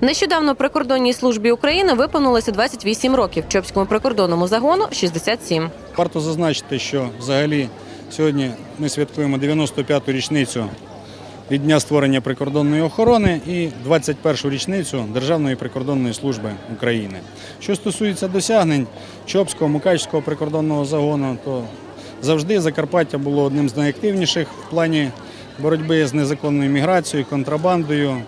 Нещодавно прикордонній службі України виповнилося 28 років. Чопському прикордонному загону 67. Варто зазначити, що взагалі сьогодні ми святкуємо 95-ту річницю від дня створення прикордонної охорони і 21-ту річницю Державної прикордонної служби України. Що стосується досягнень Чопського Мукачського прикордонного загону, то завжди Закарпаття було одним з найактивніших в плані боротьби з незаконною міграцією, контрабандою,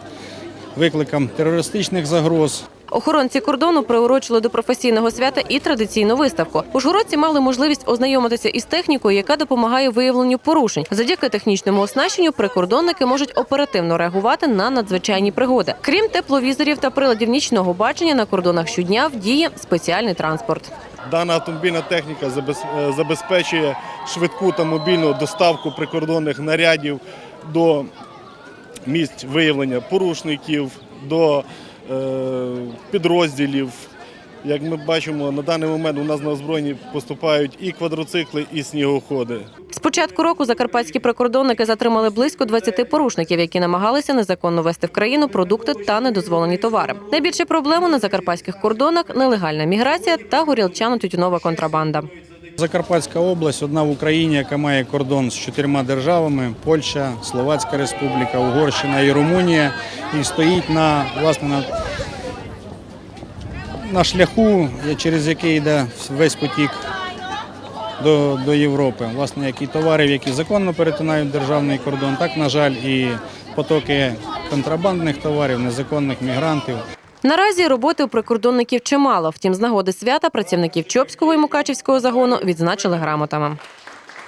викликом терористичних загроз. Охоронці кордону приурочили до професійного свята і традиційну виставку. Ужгородці мали можливість ознайомитися із технікою, яка допомагає виявленню порушень. Завдяки технічному оснащенню прикордонники можуть оперативно реагувати на надзвичайні пригоди. Крім тепловізорів та приладів нічного бачення, на кордонах щодня вдіє спеціальний транспорт. Дана автомобільна техніка е, забезпечує швидку та мобільну доставку прикордонних нарядів до місць виявлення порушників, до е, підрозділів. Як ми бачимо, на даний момент у нас на озброєнні поступають і квадроцикли, і снігоходи. З початку року закарпатські прикордонники затримали близько 20 порушників, які намагалися незаконно вести в країну продукти та недозволені товари. Найбільше проблеми на закарпатських кордонах нелегальна міграція та горілчано-тютюнова контрабанда. Закарпатська область одна в Україні, яка має кордон з чотирма державами: Польща, Словацька Республіка, Угорщина і Румунія, і стоїть на власне на, на шляху, через який йде весь потік до, до Європи. Власне, як і товарів, які законно перетинають державний кордон, так, на жаль, і потоки контрабандних товарів, незаконних мігрантів. Наразі роботи у прикордонників чимало. Втім, з нагоди свята працівників Чопського і Мукачівського загону відзначили грамотами.